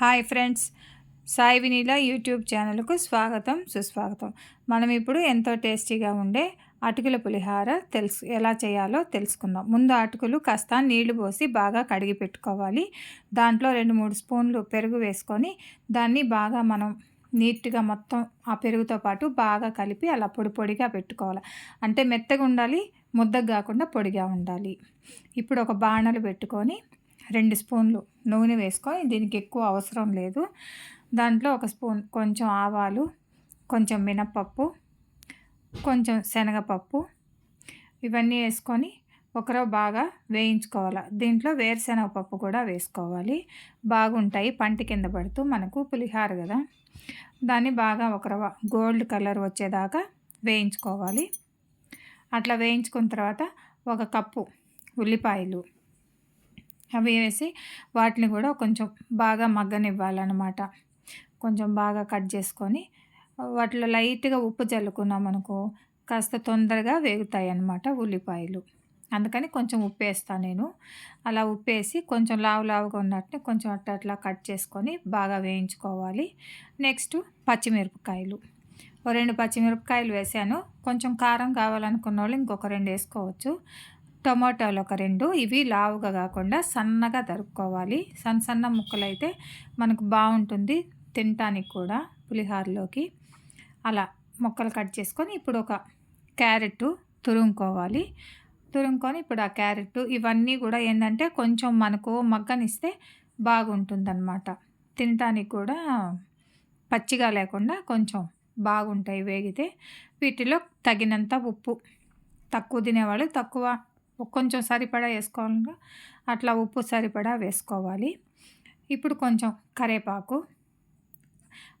Hi friends. Sai Vineela YouTube ఛానల్కు స్వాగతం సుస్వాగతం. మనం ఇప్పుడు ఎంతో టేస్టీగా ఉండే అటుకుల పులిహార తెలుసు ఎలా చేయాలో తెలుసుకుందాం. ముందు అటుకులు కాస్త నీళ్ళు పోసి బాగా కడిగి పెట్టుకోవాలి. దాంట్లో రెండు మూడు స్పూన్లు పెరుగు వేసుకొని దాన్ని బాగా మనం నీట్గా మొత్తం ఆ పెరుగుతో పాటు బాగా కలిపి అలా పొడి పొడిగా పెట్టుకోవాలి. అంటే మెత్తగా ఉండాలి ముద్దగా కాకుండా పొడిగా ఉండాలి. ఇప్పుడు ఒక బాణలు పెట్టుకొని రెండు స్పూన్లు నూనె వేసుకొని దీనికి ఎక్కువ అవసరం లేదు. దాంట్లో ఒక స్పూన్ కొంచెం ఆవాలు కొంచెం మినప్పప్పు కొంచెం శనగపప్పు ఇవన్నీ వేసుకొని ఒకరో బాగా వేయించుకోవాలి. దీంట్లో వేరుశనగపప్పు కూడా వేసుకోవాలి. బాగుంటాయి పంట కింద పడుతూ మనకు పులిహార కదా. దాన్ని బాగా ఒకరవ గోల్డ్ కలర్ వచ్చేదాకా వేయించుకోవాలి. అట్లా వేయించుకున్న తర్వాత ఒక కప్పు ఉల్లిపాయలు అవి వేసి వాటిని కూడా కొంచెం బాగా మగ్గనివ్వాలన్నమాట. కొంచెం బాగా కట్ చేసుకొని వాటిలో లైట్గా ఉప్పు చల్లుకున్నాం అనుకో కాస్త తొందరగా వేగుతాయి అన్నమాట ఉల్లిపాయలు. అందుకని కొంచెం ఉప్పు వేస్తాను నేను. అలా ఉప్పు వేసి కొంచెం లావు లావుగా ఉన్నట్టు కొంచెం అట్లా అట్లా కట్ చేసుకొని బాగా వేయించుకోవాలి. నెక్స్ట్ పచ్చిమిరపకాయలు. రెండు పచ్చిమిరపకాయలు వేసాను. కొంచెం కారం కావాలనుకున్న వాళ్ళు ఇంకొక రెండు వేసుకోవచ్చు. టమాటాలు ఒక రెండు ఇవి లావుగా కాకుండా సన్నగా తరుక్కోవాలి. సన్న సన్న ముక్కలు అయితే మనకు బాగుంటుంది తినటానికి కూడా పులిహారలోకి. అలా ముక్కలు కట్ చేసుకొని ఇప్పుడు ఒక క్యారెట్ తురుముకోవాలి. తురుముకొని ఇప్పుడు ఆ క్యారెట్ ఇవన్నీ కూడా ఏంటంటే కొంచెం మనకు మగ్గనిస్తే బాగుంటుందన్నమాట. తినటానికి కూడా పచ్చిగా లేకుండా కొంచెం బాగుంటాయి వేగితే. వీటిలో తగినంత ఉప్పు. తక్కువ తినేవాళ్ళు తక్కువ కొంచెం సరిపడా వేసుకోవాలి అట్లా ఉప్పు సరిపడా వేసుకోవాలి. ఇప్పుడు కొంచెం కరేపాకు.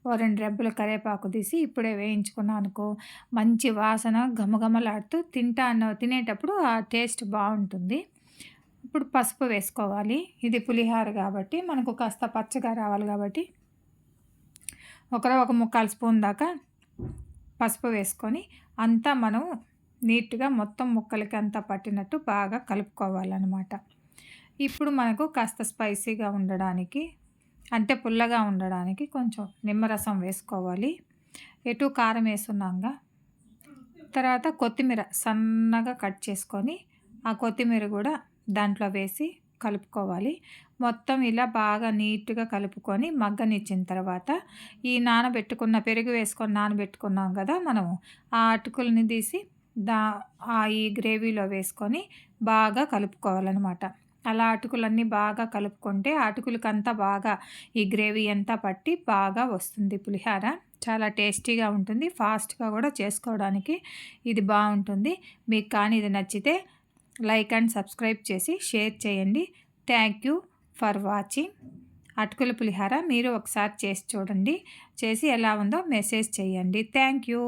ఓ రెండు రెబ్బలు కరేపాకు తీసి ఇప్పుడే వేయించుకున్నాను అనుకో మంచి వాసన ఘమఘమలాడుతూ తింటా అన్న తినేటప్పుడు ఆ టేస్ట్ బాగుంటుంది. ఇప్పుడు పసుపు వేసుకోవాలి. ఇది పులిహార కాబట్టి మనకు కాస్త పచ్చగా రావాలి కాబట్టి ఒకరో ఒక ముక్కాలు స్పూన్ దాకా పసుపు వేసుకొని అంతా మనం నీట్గా మొత్తం ముక్కలకి అంతా పట్టినట్టు బాగా కలుపుకోవాలన్నమాట. ఇప్పుడు మనకు కాస్త స్పైసీగా ఉండడానికి అంటే పుల్లగా ఉండడానికి కొంచెం నిమ్మరసం వేసుకోవాలి. ఎటు కారం వేసున్నాగా తర్వాత కొత్తిమీర సన్నగా కట్ చేసుకొని ఆ కొత్తిమీర కూడా దాంట్లో వేసి కలుపుకోవాలి. మొత్తం ఇలా బాగా నీట్గా కలుపుకొని మగ్గనిచ్చిన తర్వాత ఈ నానబెట్టుకున్న పెరుగు వేసుకొని నానబెట్టుకున్నాం కదా మనము ఆ అటుకుల్ని తీసి దా ఈ గ్రేవీలో వేసుకొని బాగా కలుపుకోవాలన్నమాట. అలా అటుకులన్నీ బాగా కలుపుకుంటే అటుకులకంతా బాగా ఈ గ్రేవీ అంతా పట్టి బాగా వస్తుంది పులిహార. చాలా టేస్టీగా ఉంటుంది. ఫాస్ట్గా కూడా చేసుకోవడానికి ఇది బాగుంటుంది. మీకు కానీ ఇది నచ్చితే లైక్ అండ్ సబ్స్క్రైబ్ చేసి షేర్ చేయండి. Thank you for watching. అటుకుల పులిహార మీరు ఒకసారి చేసి చూడండి. చేసి ఎలా ఉందో మెసేజ్ చేయండి. Thank you.